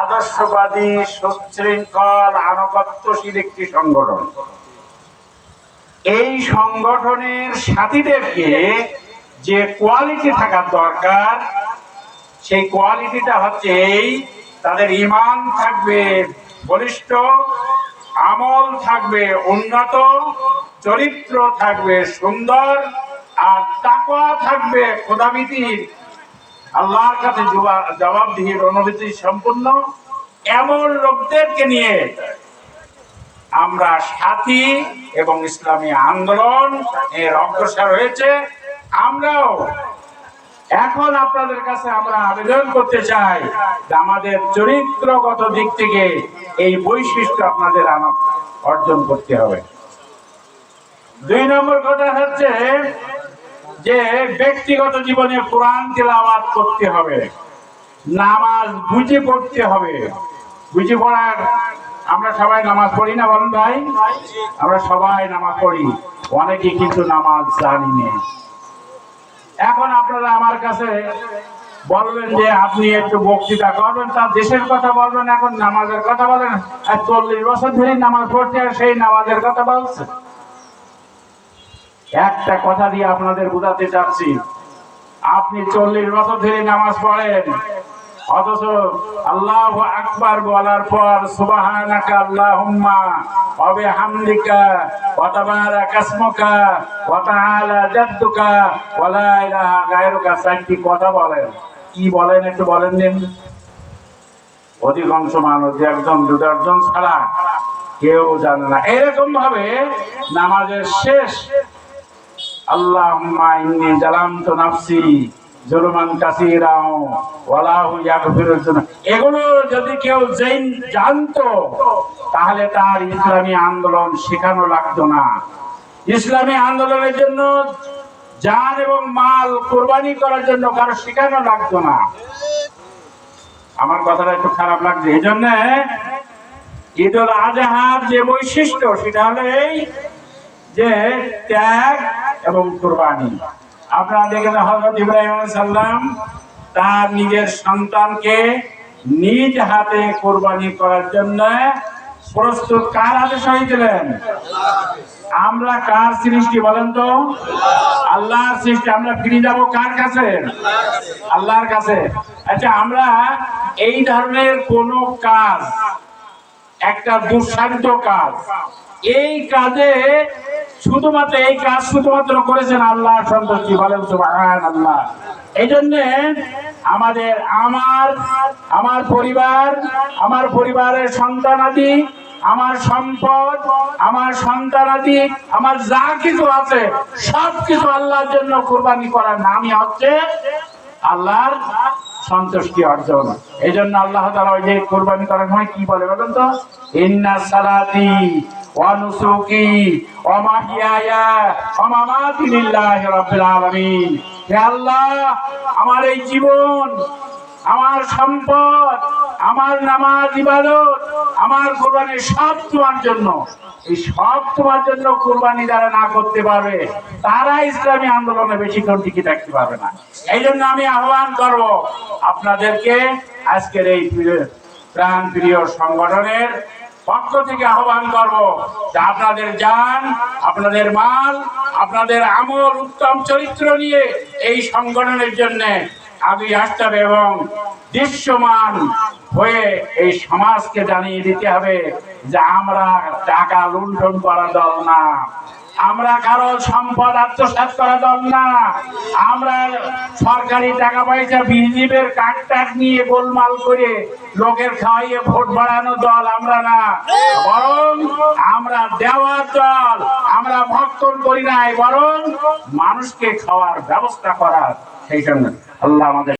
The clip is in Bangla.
আদর্শবাদী, সুশৃঙ্খল আনুগত্যশীল একটি সংগঠন। এই সংগঠনের সাথীদেরকে যে কোয়ালিটি থাকার দরকার, সেই কোয়ালিটিটা হচ্ছে এই, তাদের ইমান থাকবে বলিষ্ঠ, আমল থাকবে উন্নত, চরিত্র থাকবে সুন্দর, আর তাকওয়া থাকবে খোদাবিধির আল্লাহর কাছে জবা- জবাবদিহির অনুভূতি সম্পূর্ণ এমন লোকদেরকে নিয়ে আমরা সাথী এবং ইসলামী আন্দোলন এর অগ্রসর হয়েছে। আমরাও এখন আপনাদের কাছে আমরা আবেদন করতে চাই যে আমাদের চরিত্রগত দিক থেকে এই বৈশিষ্ট্য আপনাদের অর্জন করতে হবে। দুই নম্বর কথা হচ্ছে যে ব্যক্তিগত জীবনে কোরআন তেলাওয়াত করতে হবে, নামাজ বুঝে পড়তে হবে। বুঝে পড়ার আমরা সবাই নামাজ পড়ি না বলুন ভাই? আমরা সবাই নামাজ পড়ি। অনেকে কিন্তু নামাজ জানি না। এখন আপনারা আমার কাছে বলবেন যে আপনি একটু বক্তৃতা করবেন তার দেশের কথা বলবেন, এখন নামাজের কথা বলেন। আর চল্লিশ বছর ধরে নামাজ পড়ছে আর সেই নামাজের কথা বলছে একটা কথা দিয়ে আপনাদের বোঝাতে চাচ্ছি। আপনি চল্লিশ বছর ধরে নামাজ পড়েন। অথচ আল্লাহ আকবার বলার পর সুবাহানাকা আল্লাহুম্মা অবে হামদিকা ওয়াতাবারা কাসমকা ওয়াতাআলা জাদ্দুকা ওয়ালা ইলাহা গায়রুকা। চারটি কথা বলেন? কি বলেন একটু বলেন দিন। অধিকাংশ মানুষ একজন দু চারজন ছাড়া কেউ জানে না। এরকম ভাবে নামাজের শেষ এগুলো যদি কেউ জেন- জানতো, তাহলে তার ইসলামী আন্দোলন শেখানো লাগতো না। ইসলামী আন্দোলনের জন্য জান এবং মাল কোরবানি করার জন্য কারও শেখানো লাগতো না। আমার কথাটা একটু খারাপ লাগছে। এই জন্য ঈদ ঈদুল আজহার যে বৈশিষ্ট্য, সেটা হলো এই যে ত্যাগ এবং কোরবানি। আপনারা দেখেন হজরত ইব্রাহিম সাল্লাম তার নিজের সন্তানকে নিজ হাতে কোরবানি করার জন্য প্রস্তুত কার হাতে হয়েছিলেন আমরা কার সৃষ্টি বলেন তো? আল্লাহর সৃষ্টি। আমরা ফিরে যাব কার কাছে? আল্লাহর কাছে। আচ্ছা আমরা এই ধরনের কোন কাজ একটা দুঃসাধ্য কাজ। এই কাজে শুধুমাত্র এই কাজ শুধুমাত্র করেছেন আল্লাহ সন্তুষ্টি, বলেন আল্লাহ এই জন্য আমাদের, আমার আমার পরিবার, আমার পরিবারের সন্তানাদি আমার সম্পদ, আমার সন্তানাদি আমার যা কিছু আছে সব কিছু আল্লাহর জন্য কোরবানি করার নামই হচ্ছে আল্লাহর সন্তুষ্টি অর্জন। এই জন্য আল্লাহ তালা ওই যে কোরবানি করার সময় কি বলে বলেন তো? ইন্না সালাতি অনুসুকি অমাহিয়ায়া অমামাতি লিল্লাহি রাব্বিল আলামিন। হে আল্লাহ, আমার এই জীবন, আমার সম্পদ আমার নামাজ ইবাদত, আমার কোরবানি সব তোমার জন্য। এই সব তোমার জন্য কোরবানি যারা না করতে পারবে, তারা ইসলামী আন্দোলনে বেশি বেশিক্ষণ টিকে থাকতে পারবে না। এই জন্য আমি আহ্বান করব আপনাদেরকে আজকের এই প্রাণ প্রিয় সংগঠনের পক্ষ থেকে আহ্বান করব যে আপনাদের যান আপনাদের মাল, আপনাদের আমল, উত্তম চরিত্র নিয়ে এই সংগঠনের জন্য আগে আসতে হবে এবং দৃশ্যমান হয়ে এই সমাজকে জানিয়ে দিতে হবে যে আমরা টাকা লুণ্ঠন করা দল না। আমরা কারও সম্পদ আত্মসাৎ করা দল না। আমরা সরকারি টাকা পয়সা বিজেপির কাট টাক নিয়ে গোলমাল করে লোকের খাওয়াইয়ে ভোট বাড়ানো দল আমরা না। বরং আমরা দেওয়ার দল, আমরা ভক্ষণ করি নাই, বরং মানুষকে খাওয়ার ব্যবস্থা করার সেই জন্য আল্লাহ আমাদের